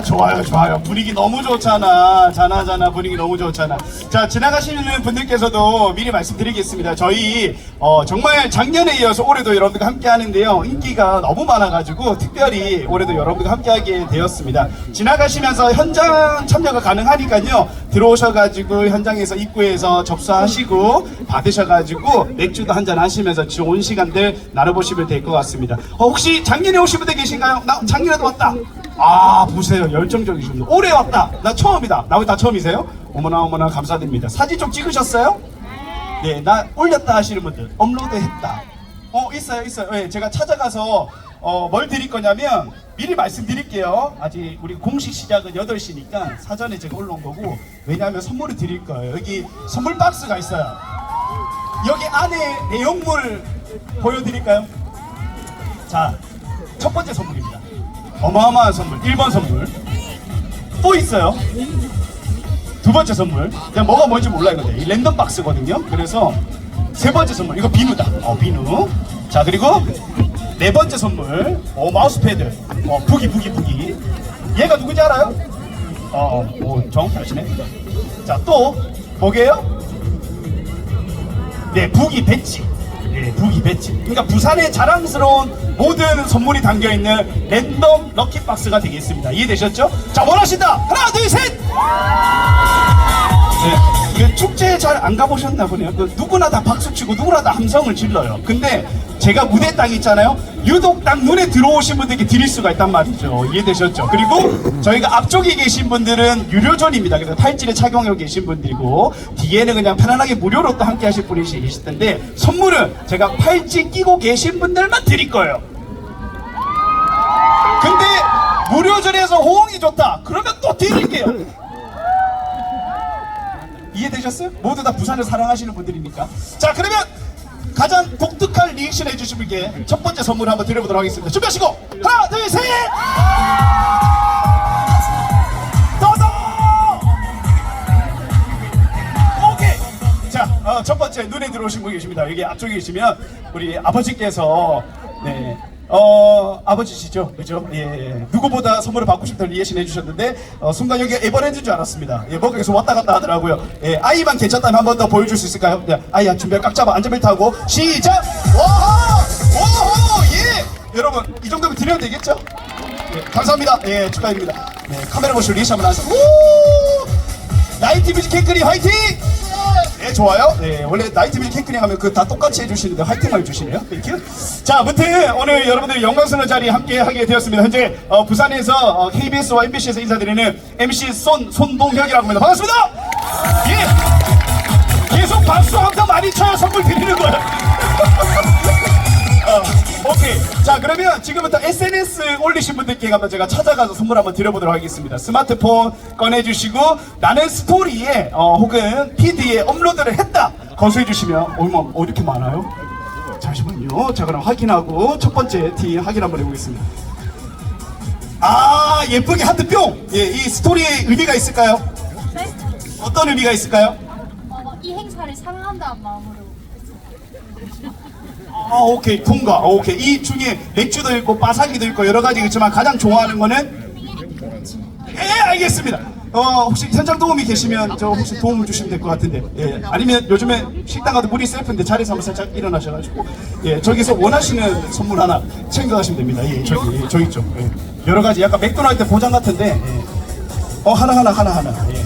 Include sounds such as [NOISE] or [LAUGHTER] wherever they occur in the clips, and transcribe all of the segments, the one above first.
아 좋아요 좋아요. 분위기 너무 좋잖아. 자나자나 분위기 너무 좋잖아. 자 지나가시는 분들께서도 미리 말씀드리겠습니다. 저희 어, 정말 작년에 이어서 올해도 여러분들과 함께 하는데요. 인기가 너무 많아가지고 특별히 올해도 여러분들과 함께 하게 되었습니다. 지나가시면서 현장 참여가 가능하니까요. 들어오셔가지고 현장에서 입구에서 접수하시고 받으셔가지고 맥주도 한잔 하시면서 좋은 시간들 나눠보시면 될 것 같습니다. 어, 혹시 작년에 오신 분들 계신가요? 나 작년에도 왔다 아 보세요. 열정적이십니다. 올해 왔다. 나 처음이다. 나왜 다 처음이세요? 어머나 어머나 감사드립니다. 사진 좀 찍으셨어요? 네 나 올렸다 하시는 분들 업로드 했다. 어 있어요 있어요. 네, 제가 찾아가서 어, 뭘 드릴 거냐면 미리 말씀드릴게요. 아직 우리 공식 시작은 8시니까 사전에 제가 올라온 거고 왜냐하면 선물을 드릴 거예요. 여기 선물 박스가 있어요. 여기 안에 내용물 보여드릴까요? 자, 첫 번째 선물입니다. 어마어마한 선물, 1번 선물. 또 있어요. 두 번째 선물. 그냥 뭐가 뭔지 몰라요, 근데. 이 랜덤 박스거든요. 그래서 세 번째 선물. 이거 비누다. 어, 비누. 자, 그리고 네 번째 선물. 어, 마우스패드. 어, 부기, 부기, 부기. 얘가 누군지 알아요? 어, 오, 정확히 아시네. 자, 또, 뭐게요? 네, 부기 배지. 네, 배지. 그러니까 부산의 자랑스러운 모든 선물이 담겨 있는 랜덤 럭키 박스가 되겠습니다. 이해되셨죠? 자, 원하신다. 하나, 둘, 셋. 잘 안 가보셨나 보네요. 그 누구나 다 박수 치고 누구나 다 함성을 질러요. 근데 제가 무대 땅 있잖아요. 유독 딱 눈에 들어오신 분들께 드릴 수가 있단 말이죠. 이해되셨죠? 그리고 저희가 앞쪽에 계신 분들은 유료존입니다. 그래서 팔찌를 착용하고 계신 분들이고 뒤에는 그냥 편안하게 무료로 또 함께 하실 분이 계실 텐데 선물은 제가 팔찌 끼고 계신 분들만 드릴 거예요. 근데 무료전에서 호응이 좋다. 그러면 또 드릴게요. 이해되셨어요? 모두 다 부산을 사랑하시는 분들이니까. 자, 그러면 가장 독특한 리액션 해주신 분께 첫 번째 선물 한번 드려보도록 하겠습니다. 준비하시고 하나, 둘, 셋. 더더. 오케이. 자, 어, 첫 번째 눈에 들어오신 분 계십니다. 여기 앞쪽에 계시면 우리 아버지께서 네. 어 아버지시죠, 그죠? 예, 예. 누구보다 선물을 받고 싶다는 리액션 해주셨는데 어, 순간 여기 에버랜드인 줄 알았습니다. 예, 뭐가 계속 왔다 갔다 하더라고요. 예, 아이만 괜찮다면 한 번 더 보여줄 수 있을까요? 네, 아이야 준비 꽉 잡아 안전벨트 하고 시작. 오호, 오호, 예. 여러분 이 정도면 드려도 되겠죠? 예, 감사합니다. 예, 축하드립니다. 네, 카메라 보시고 리액션 한번 하세요. 우! 나이트 뮤직 캔크리 화이팅! 네, 좋아요. 네, 원래 나이트 뮤직 캔크링 하면 그 다 똑같이 해주시는데 화이팅만 해주시네요. 땡큐. 자, 아무튼 오늘 여러분들 영광스러운 자리 함께 하게 되었습니다. 현재 어, 부산에서 어, KBS와 MBC에서 인사드리는 MC 손, 손동혁이라고 합니다. 반갑습니다! 예! 계속 박수 항상 많이 쳐야 선물 드리는 거예요. [LAUGHS] 자, 그러면 지금부터 SNS 올리신 분들께 한번 제가 찾아가서 선물 한번 드려보도록 하겠습니다. 스마트폰 꺼내주시고 나는 스토리에 어, 혹은 PD에 업로드를 했다. 거수해주시면 어, 뭐, 어, 이렇게 많아요? 잠시만요. 자, 그럼 확인하고 첫 번째 티 확인 한번 해보겠습니다. 아, 예쁘게 하트 뿅! 예, 이 스토리에 의미가 있을까요? 네? 어떤 의미가 있을까요? 어, 이 행사를 사랑한다는 마음으로 아 오케이. 통과 어, 오케이. 이 중에 맥주도 있고 바사기도 있고 여러 가지 있지만 가장 좋아하는 거는? 예 알겠습니다. 어 혹시 현장 도움이 계시면 저 혹시 도움을 주시면 될 것 같은데. 예. 아니면 요즘에 식당 가도 물이 셀프인데 자리에서 한번 살짝 일어나셔 가지고. 예 저기서 원하시는 선물 하나 챙겨가시면 됩니다. 예 저기 예, 저기 있죠. 예. 여러 가지. 약간 맥도날드 보장 같은데. 예. 어 하나 하나 하나 하나. 예.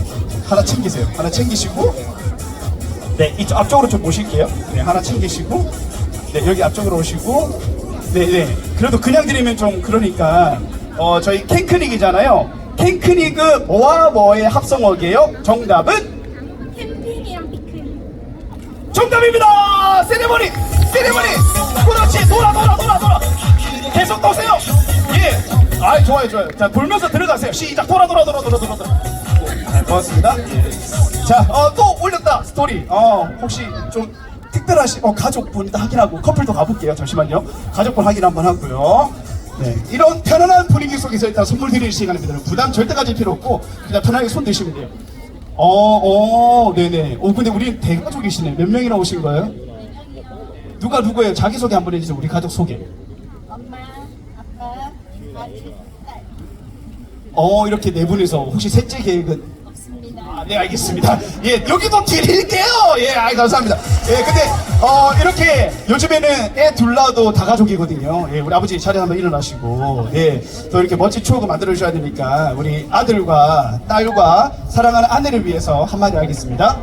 하나 챙기세요. 하나 챙기시고. 네, 이쪽 앞쪽으로 좀 모실게요. 네, 하나 챙기시고, 네, 여기 앞쪽으로 오시고, 네, 네. 그래도 그냥 드리면 좀 그러니까, 어, 저희 캔크닉이잖아요. 캔크닉은 뭐와 뭐의 합성어게요? 정답은 캠핑이랑 피크닉 정답입니다! 세레머니! 세레머니! 그렇지! 돌아, 돌아, 돌아, 돌아! 계속 도세요! 예! 아 좋아요, 좋아요. 자, 돌면서 들어가세요. 시작! 돌아, 돌아, 돌아, 돌아, 돌아, 돌아. 네, 고맙습니다. 예. 자, 어, 또 올렸다, 스토리. 어, 혹시 좀 특별하시, 어, 가족분 확인하고 커플도 가볼게요. 잠시만요. 가족분 확인 한번 하고요. 네, 이런 편안한 분위기 속에서 일단 선물 드리는 시간입니다. 부담 절대 가질 필요 없고, 그냥 편하게 손 드시면 돼요. 어, 어, 네네. 오, 근데 우리 대가족이시네. 몇 명이나 오신 거예요? 누가 누구예요? 자기 소개 한번 해주세요. 우리 가족 소개. 엄마, 아빠, 아들, 딸 어 이렇게 네 분이서 혹시 셋째 계획은 네 알겠습니다. 예 여기도 드릴게요. 예, 아 감사합니다. 예 근데 어 이렇게 요즘에는 애 둘러도 다 가족이거든요. 예 우리 아버지 자리 한번 일어나시고 예 또 이렇게 멋진 추억을 만들어 주셔야 되니까 우리 아들과 딸과 사랑하는 아내를 위해서 한마디 하겠습니다.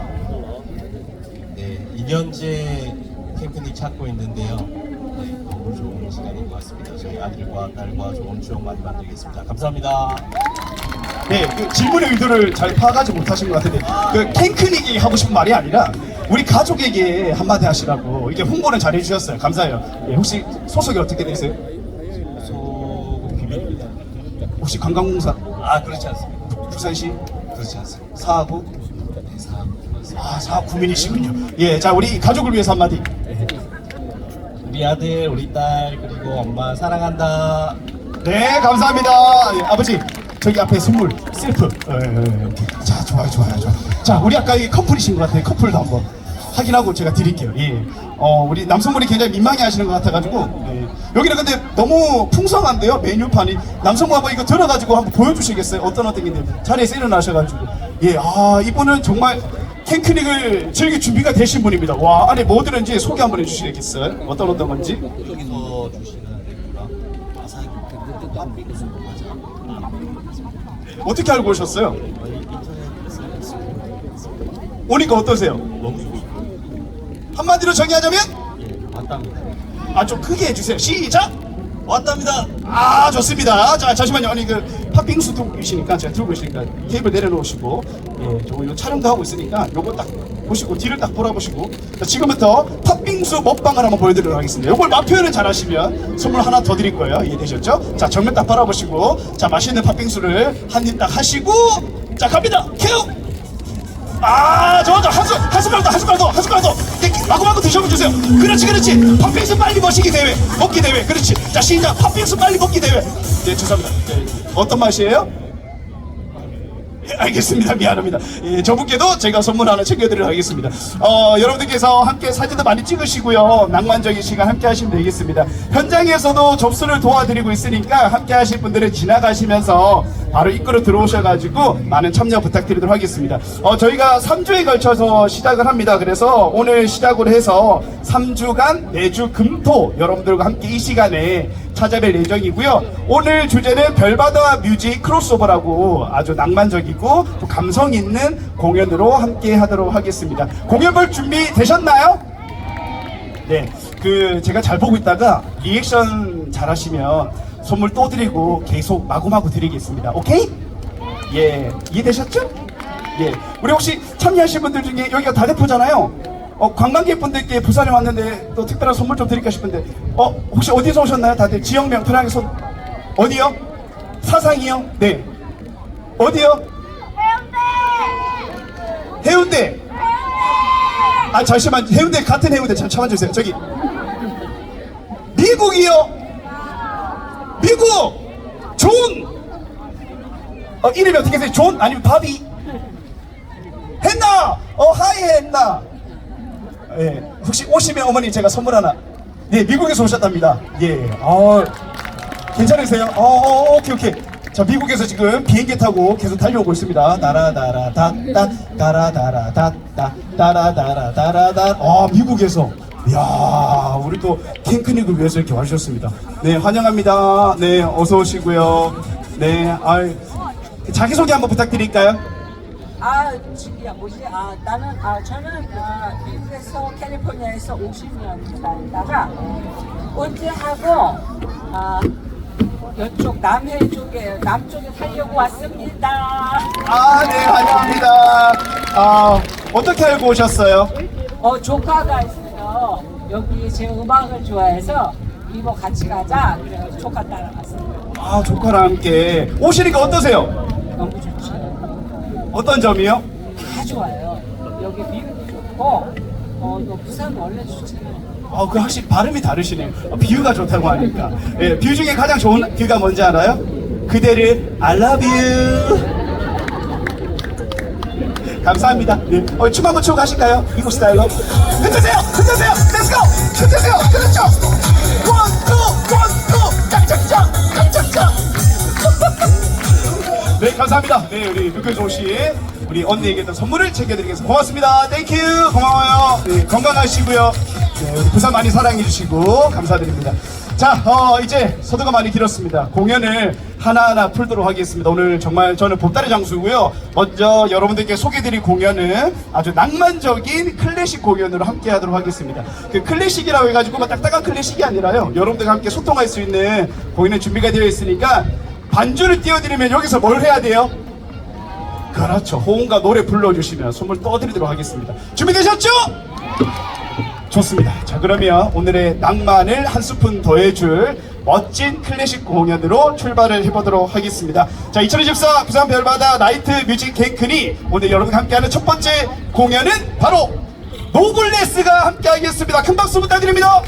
네, 2년째 캠핑 찾고 있는데요. 네, 너무 좋은 시간인 것 같습니다. 저희 아들과 딸과 좋은 추억 많이 만들겠습니다. 감사합니다. 네, 그 질문의 의도를 잘 파악하지 못하신 것 같은데 그 캔크닉이 하고 싶은 말이 아니라 우리 가족에게 한마디 하시라고 이렇게 홍보를 잘 해주셨어요. 감사해요. 예, 혹시 소속이 어떻게 되세요? 소금 비밀입니다. 혹시 관광공사 아, 그렇지 않습니다. 부산시 그렇지 않습니다. 사하구 네, 사람. 아 사하구 구민이시군요. 예, 자 우리 가족을 위해서 한마디. 우리 아들, 우리 딸, 그리고 엄마 사랑한다. 네, 감사합니다. 예, 아버지 저기 앞에 선물 셀프. 예, 예, 예. 자 좋아요, 좋아요, 좋아요. 자 우리 아까 이 커플이신 것 같아요. 커플도 한번 확인하고 제가 드릴게요. 예. 어 우리 남성분이 굉장히 민망해 하시는 것 같아가지고 예. 여기는 근데 너무 풍성한데요 메뉴판이 남성분 한번 이거 들어가지고 한번 보여주시겠어요? 어떤 어떤 게 자리에서 일어나셔가지고 예, 아 이분은 정말 캔크닉을 즐길 준비가 되신 분입니다. 와 안에 뭐 들은지 소개 한번 해주시겠어요? 어떤 어떤 건지? 여기서 주시는 메뉴가 아사히 맘비고수 어떻게 알고 오셨어요? 오니까 어떠세요? 한마디로 정의하자면. 아 좀 크게 해주세요. 시작. 왔답니다. 아 좋습니다. 자 잠시만요. 아니 그 팥빙수 들고 계시니까 제가 들고 계시니까 테이블 내려놓으시고 예, 저 이거 촬영도 하고 있으니까 요거 딱 보시고 뒤를 딱 돌아보시고 자, 지금부터 팥빙수 먹방을 한번 보여드리도록 하겠습니다. 요걸 맛 표현을 잘하시면 선물 하나 더 드릴 거예요. 이해되셨죠? 자 정면 딱 바라보시고 자 맛있는 팥빙수를 한 입 딱 하시고 자 갑니다. 큐. 아, 좋아, 좋아. 한 숟, 한 숟가락 더, 한 숟가락 더, 한 숟가락 더. 네, 마구마구 드셔보세요. 그렇지, 그렇지. 팥빙수 빨리 머시기 대회. 먹기 대회. 그렇지. 자, 시작. 팥빙수 빨리 먹기 대회. 네, 죄송합니다. 네, 어떤 맛이에요? 예, [LAUGHS] 알겠습니다. 미안합니다. 예, 저분께도 제가 선물 하나 챙겨드리도록 하겠습니다. 어, 여러분들께서 함께 사진도 많이 찍으시고요. 낭만적인 시간 함께 하시면 되겠습니다. 현장에서도 접수를 도와드리고 있으니까 함께 하실 분들은 지나가시면서 바로 이끌어 들어오셔가지고 많은 참여 부탁드리도록 하겠습니다. 어, 저희가 3주에 걸쳐서 시작을 합니다. 그래서 오늘 시작으로 해서 3주간 매주 금토 여러분들과 함께 이 시간에 찾아뵐 예정이고요. 오늘 주제는 별바다 뮤직 크로스오버라고 아주 낭만적이고 또 감성 있는 공연으로 함께 하도록 하겠습니다. 공연 볼 준비 되셨나요? 네, 그 제가 잘 보고 있다가 리액션 잘 하시면 선물 또 드리고 계속 마구마구 드리겠습니다. 오케이? 예, 이해되셨죠? 예, 우리 혹시 참여하신 분들 중에 여기가 다대포잖아요. 어, 관광객분들께 부산에 왔는데 또 특별한 선물 좀 드릴까 싶은데, 어, 혹시 어디서 오셨나요? 다들 지역명 편하게 손, 어디요? 사상이요? 네. 어디요? 해운대. 아 잠시만 해운대 같은 해운대 참 참아주세요. 저기 미국이요. 미국 존. 어 이름이 어떻게 되세요? 존 아니면 바비? 했나? 어 하이 했나? 예 혹시 오시면 어머니 제가 선물 하나. 네 미국에서 오셨답니다. 예. 어 괜찮으세요? 어, 어 오케이 오케이. 자 미국에서 지금 비행기 타고 계속 달려오고 있습니다. 따라다라 다따 따라다라 다따 따라다라 다라다. 아 미국에서. 이야 우리 또 캔크닉을 위해서 이렇게 와주셨습니다. 네 환영합니다. 네 어서 오시고요. 네 아, 자기 소개 한번 부탁드릴까요? 아, 저기야 뭐지? 아, 나는 아 저는 아, 미국에서 캘리포니아에서 50년 살다가 은퇴하고 아 이쪽 남해 쪽에 남쪽에 살려고 왔습니다. 아 네 환영합니다. 아 어떻게 알고 오셨어요? 어 조카가 있어요. 여기 제 음악을 좋아해서 이모 같이 가자. 그래서 조카 따라갔어요. 아 조카랑 함께 오시니까 어떠세요? 너무 좋죠. 어떤 점이요? 다 좋아요. 여기 미국도 좋고 어또 부산 원래 좋잖아요. 아, 그 확실히 발음이 다르시네요. 어, 비유가 좋다고 하니까. 예, 비유 중에 가장 좋은 비유가 뭔지 알아요? 그대를 I love you. 감사합니다. 네. 어, 춤 한번 추고 가실까요? 미국 스타일로. 흔드세요! 흔드세요! 네, 우리 육효조 씨, 우리 언니에게 또 선물을 챙겨드리겠습니다. 고맙습니다. 땡큐, 고마워요. 네, 건강하시고요. 네, 우리 부산 많이 사랑해주시고 감사드립니다. 자, 어, 이제 서두가 많이 길었습니다. 공연을 하나하나 풀도록 하겠습니다. 오늘 정말 저는 보따리 장수고요. 먼저 여러분들께 소개드릴 공연은 아주 낭만적인 클래식 공연으로 함께 하도록 하겠습니다. 그 클래식이라고 해가지고 막 딱딱한 클래식이 아니라요. 여러분들과 함께 소통할 수 있는 공연이 준비가 되어 있으니까 반주를 띄워드리면 여기서 뭘 해야 돼요? 그렇죠. 호응과 노래 불러주시면 선물 떠드리도록 하겠습니다. 준비되셨죠? 좋습니다. 자, 그러면 오늘의 낭만을 한 스푼 더해줄 멋진 클래식 공연으로 출발을 해보도록 하겠습니다. 자, 2024 부산 별바다 나이트 뮤직 케이크니 오늘 여러분과 함께하는 첫 번째 공연은 바로 노블레스가 함께하겠습니다. 큰 박수 부탁드립니다.